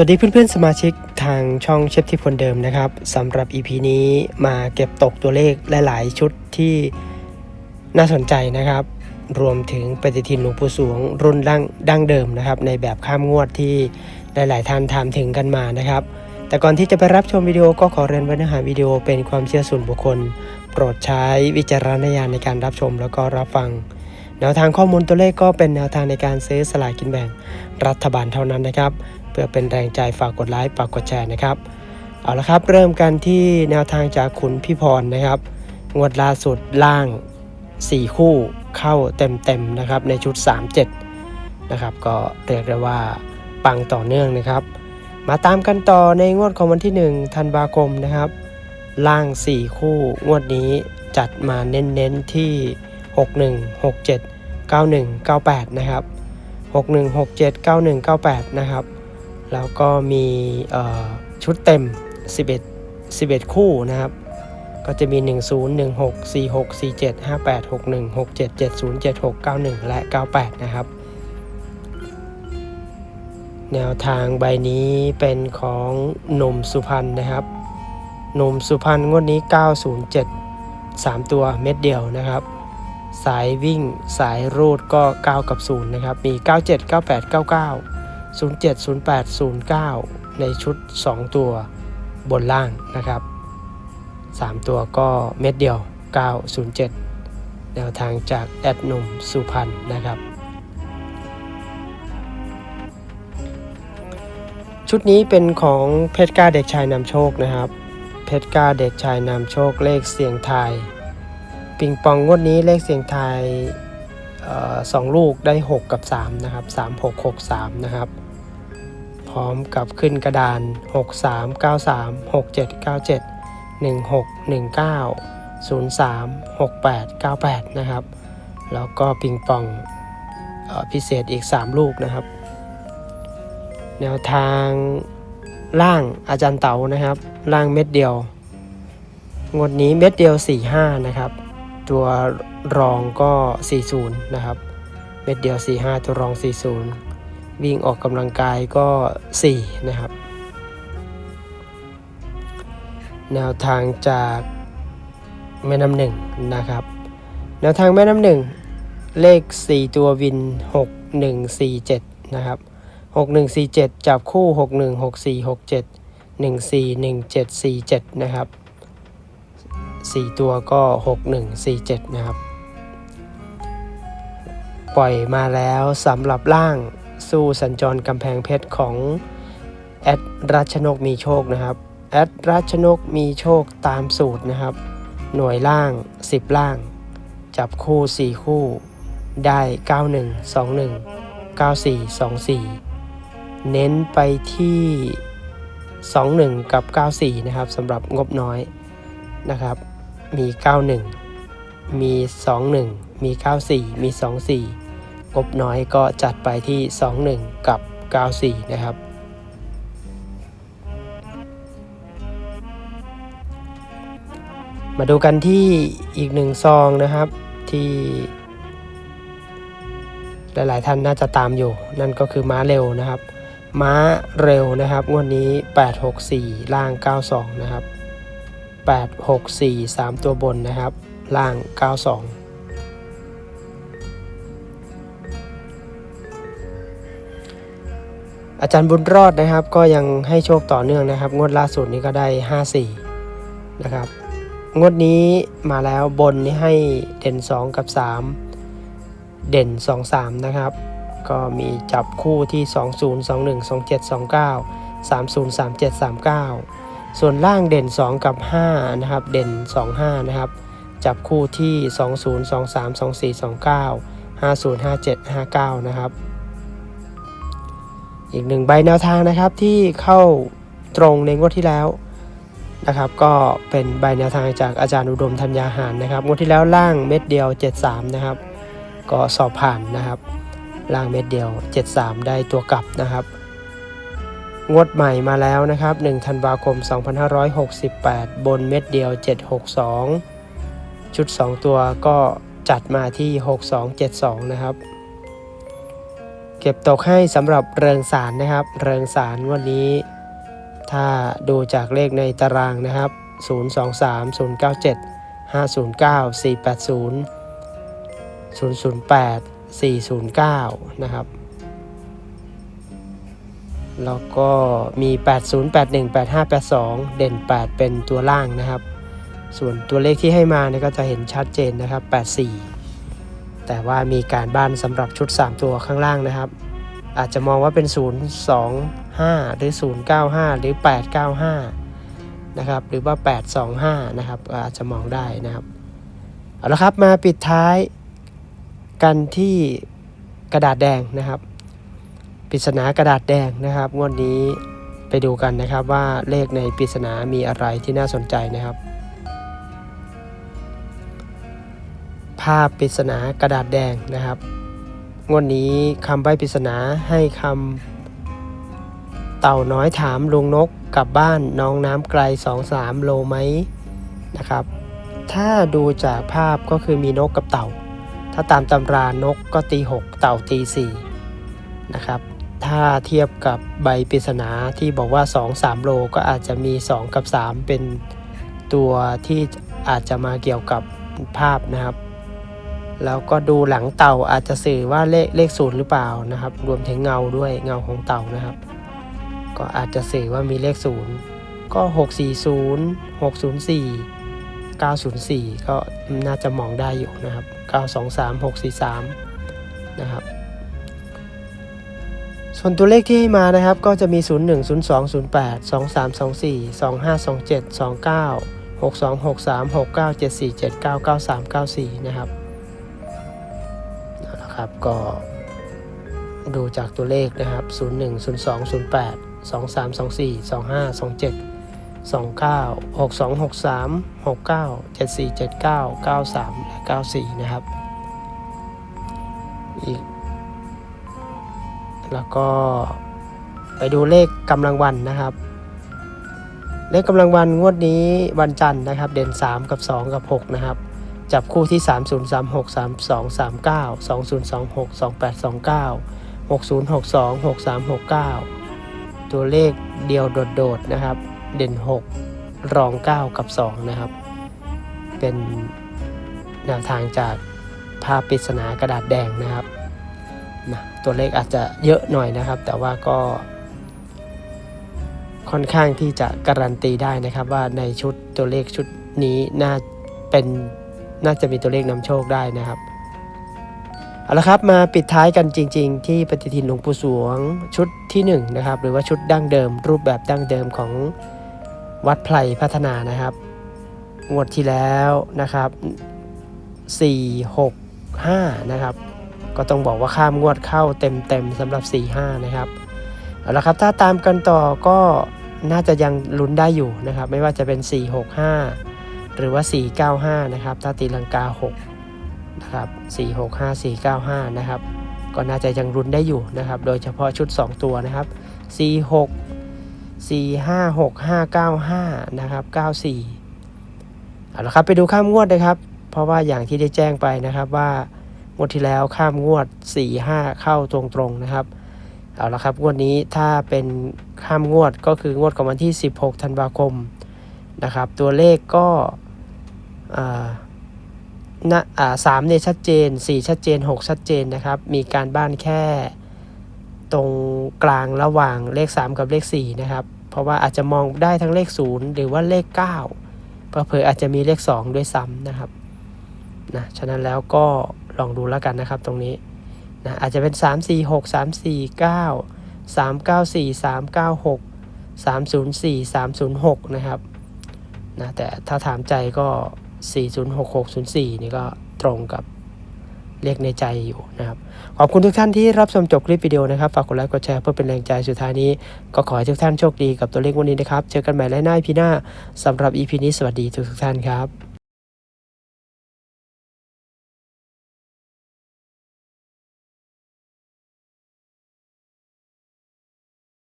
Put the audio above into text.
สวัสดีเพื่อนๆ สมาชิกทางช่องเชฟที่คนเดิมนะครับสำหรับ EP นี้มาเก็บตกตัวเลขหลายๆ ชุดที่น่าสนใจนะครับ รวมถึงปฏิทินหลวงปู่สวงรุ่นดั้งดั้งเดิมนะครับ ในแบบข้ามงวดที่หลายๆท่านถามถึงกันมานะครับ แต่ก่อนที่จะไปรับชมวิดีโอก็ขอเรียนไว้เนื้อหาวิดีโอเป็นความเชื่อส่วนบุคคล โปรดใช้วิจารณญาณในการรับชมแล้วก็รับฟังแนวทางข้อมูลตัวเลขก็เป็นแนวทางในการซื้อสลากกินแบ่งรัฐบาลเท่านั้นนะครับ พื่อเป็นแรงใจฝากกดไลค์ฝากกดแชร์นะครับ เอาละครับ เริ่มกันที่แนวทางจากขุนพี่พรนะครับ งวดล่าสุดล่าง 4 คู่เข้าเต็มๆนะครับในชุด 37 นะครับ ก็เรียกได้ว่าปังต่อเนื่องนะครับ มาตามกันต่อในงวดของวันที่ 1 ธันวาคมนะครับ ล่าง 4 คู่งวดนี้จัดมาเน้นๆที่ 61 67 91 98 นะครับ 61 67 91 98 นะครับ แล้วก็มีชุดเต็ม 11 11 คู่นะครับ ก็จะมี 10 16 46 47 58 61 67 70 76 91 และ 98 นะครับ แนวทางใบนี้เป็นของหนุ่มสุพรรณนะครับ หนุ่มสุพรรณงวดนี้ 907 3 ตัวเม็ดเดียวนะครับสายวิ่งสายรูดก็ 9 กับ 0 นะครับ มี 97 98 99 07 08 09 ในชุด 2 ตัวบนล่างนะครับ 3 ตัวก็เม็ดเดียว 907 แนวทางจากแอดหนุ่มสุพรรณนะครับ ชุดนี้เป็นของเพชรกล้าเด็กชายนำโชคนะครับ เพชรกล้าเด็กชายนำโชคเลขเสียงไทยปิงปองงวดนี้เลขเสียงไทย สองลูกได้ 6 กับ 3 นะครับ 3 6 6 3 นะครับ พร้อมกับขึ้นกระดาน 6 3 9 3 6 7 9 7 1 6 1 9 0 3 6 8 9 8 นะครับ แล้วก็ปิงปองออพิเศษอีก 3 ลูกนะครับ แนวทางล่างอาจารย์เต๋านะครับ ล่างเม็ดเดียว งวดนี้เม็ดเดียว 4-5 นะครับ ตัวรองก็ 40 นะครับ เม็ดเดียว 45 ตัวรอง 40 วิ่งออกกำลังกายก็ 4 นะครับ แนวทางจากแม่น้ำหนึ่งนะครับ แนวทางแม่น้ำหนึ่งเลข 4 ตัววิน 6147 นะครับ 6147 จับคู่ 616467 141747 นะครับ 4 ตัวก็ 6147 นะครับ ปล่อยมาแล้วสำหรับล่างสู้สัญจรกำแพงเพชรของแอดรัชนกมีโชคนะครับแอดรัชนกมีโชคตามสูตรนะครับ หน่วยล่าง 10 ล่าง จับคู่ 4 คู่ ได้ 91 21 94 24 เน้นไปที่ 21 กับ 94 นะครับสำหรับงบน้อย นะครับ มี 91 มี 21 มี 94 มี 24 งบน้อยก็จัดไปที่ 21 กับ 94 นะครับ มาดูกันที่อีกหนึ่งซองนะครับที่หลาย ๆ ท่านน่าจะตามอยู่ นั่นก็คือม้าเร็วนะครับ ม้าเร็วนะครับ งวดนี้ 864 ล่าง 92 นะครับ 864 3 ตัวบนนะครับ ล่าง 92อาจารย์บุญรอดนะครับก็ยังให้โชคต่อเนื่องนะครับ งวดล่าสุดนี้ก็ได้ 54 นะครับ งวดนี้มาแล้วบนนี้ให้เด่น 2 กับ 3 เด่น 2 3 นะครับ ก็มีจับคู่ที่ 20 21 27 29 30 37 39 ส่วนล่างเด่น 2 กับ 5 นะครับ เด่น 25 นะครับ จับคู่ที่ 20 23 24 29 50 57 59 นะครับ อีกหนึ่งใบแนวทางนะครับที่เข้าตรงในงวดที่แล้วนะครับ ก็เป็นใบแนวทางจากอาจารย์อุดมธัญญาหารนะครับงวดที่แล้วล่างเม็ดเดียว 73 นะครับ ก็สอบผ่านนะครับ ล่างเม็ดเดียว 73 ได้ตัวกลับนะครับ งวดใหม่มาแล้วนะครับ 1 ธันวาคม 2568 บนเม็ดเดียว 762 ชุด 2 ตัวก็จัดมาที่ 6272 นะครับ เก็บตกให้สำหรับเริงสารนะครับ เริงสารวันนี้ ถ้าดูจากเลขในตารางนะครับ 023 097 509 480 008 409 นะครับ แล้วก็มี 80 81 85 82 เด่น 8 เป็นตัวล่างนะครับ ส่วนตัวเลขที่ให้มาเนี่ยก็จะเห็นชัดเจนนะครับ 84 แต่ว่ามีการบ้านสำหรับชุด 3 ตัวข้างล่างนะครับ อาจจะมองว่าเป็น 025 หรือ 095 หรือ 895 นะครับ หรือว่า 825 นะครับ อาจจะมองได้นะครับ เอาละครับมาปิดท้ายกันที่กระดาษแดงนะครับ ปริศนากระดาษแดงนะครับงวดนี้ไปดูกันนะครับว่าเลขในปริศนามีอะไรที่น่าสนใจนะครับ ภาพปริศนากระดาษแดงนะครับ งวดนี้คำใบ้ปริศนาให้คำเต่าน้อยถามลุงนกกลับบ้านน้องน้ำไกล 2-3 โลไหมนะครับ ถ้าดูจากภาพก็คือมีนกกับเต่า ถ้าตามตำรานกก็ตี 6 เต่าตี4นะครับ ถ้าเทียบกับใบปริศนาที่บอกว่า 2-3 โลก็อาจจะมี 2 กับ 3 เป็นตัวที่อาจจะมาเกี่ยวกับภาพนะครับ แล้วก็ดูหลังเต่าอาจจะสื่อว่าเลขเลขศูนย์หรือเปล่านะครับ รวมถึงเงาด้วยเงาของเต่านะครับ ก็อาจจะสื่อว่ามีเลขศูนย์ก็ 640 604 904 ก็น่าจะมองได้อยู่นะครับ 923 643 นะครับ ส่วนตัวเลขที่ให้มานะครับก็จะมี 01 02 08 23 24 25 27 29 62 63 69 74 79 93 94 นะครับนะครับก็ดูจากตัวเลขนะครับ 01 02 08 23 24 25 27 29 62 63 69 74 79 93 และ94 นะครับ อีก แล้วก็ไปดูเลขกำลังวันนะครับ เลขกำลังวันงวดนี้วันจันทร์นะครับ เด่น 3 กับ 2 กับ 6 นะครับ จับคู่ที่ 3036 32 39 2026 2829 6062 6369 ตัวเลขเดียวโดดๆนะครับ เด่น 6 รอง 9 กับ 2 นะครับ เป็นแนวทางจากภาพปริศนากระดาษแดงนะครับ ตัวเลขอาจจะเยอะหน่อยนะครับ แต่ว่าก็ค่อนข้างที่จะการันตีได้นะครับ ว่าในชุดตัวเลขชุดนี้น่าเป็นน่าจะมีตัวเลขนำโชคได้นะครับเอาละครับมาปิดท้ายกันจริง ๆ ที่ปฏิทินหลวงปู่สวงชุดที่1นงนะครับ หรือว่าชุดดั้งเดิม รูปแบบดั้งเดิมของวัดไพรพัฒนานะครับงวดที่แล้วนะครับ 4 6 5 นะครับ ก็ต้องบอกว่าข้ามงวดเข้าเต็มๆสำหรับ 4 5 นะครับเอาละครับถ้าตามกันต่อก็น่าจะยังลุ้นได้อยู่นะครับ ไม่ว่าจะเป็น 4 6 5 หรือว่า 4 9 5 นะครับ ถ้าตีลังกา 6 นะครับ 4 6 5 4 9 5 นะครับ ก็น่าจะยังลุ้นได้อยู่นะครับ โดยเฉพาะชุด 2 ตัวนะครับ 4 6 4 5 6 5 9 5 นะครับ 94 เอาละครับไปดูข้ามงวดนะครับ เพราะว่าอย่างที่ได้แจ้งไปนะครับว่า งวดที่แล้วข้ามงวด 4 5 เข้าตรงๆนะครับ เอาละครับงวดนี้ถ้าเป็นข้ามงวดก็คืองวดของวันที่ 16 ธันวาคมนะครับ ตัวเลขก็อ่านะสามเนี่ยชัดเจน 4 ชัดเจน 6 ชัดเจนนะครับ มีการบ้านแค่ตรงกลางระหว่างเลข 3 กับเลข 4 นะครับ เพราะว่าอาจจะมองได้ทั้งเลข 0 หรือว่าเลข 9เผลอๆอาจจะมีเลข 2 ด้วยซ้ำนะครับนะฉะนั้นแล้วก็ ลองดูแล้วกันนะครับตรงนี้นะอาจจะเป็น 3 4 6 3 4 9 3 9 4 3 9 6 3 0 4 3 0 6 นะครับนะแต่ถ้าถามใจก็ 4 0 6 6 0 4 นี่ก็ตรงกับเลขในใจอยู่นะครับ ขอบคุณทุกท่านที่รับชมจบคลิปวิดีโอนะครับ ฝากกดไลค์กดแชร์เพื่อเป็นแรงใจสุดท้ายนี้ ก็ขอให้ทุกท่านโชคดีกับตัวเลขวันนี้นะครับ เจอกันใหม่และหน้าพีหน้าสำหรับ EP นี้สวัสดีทุกทุกท่านครับ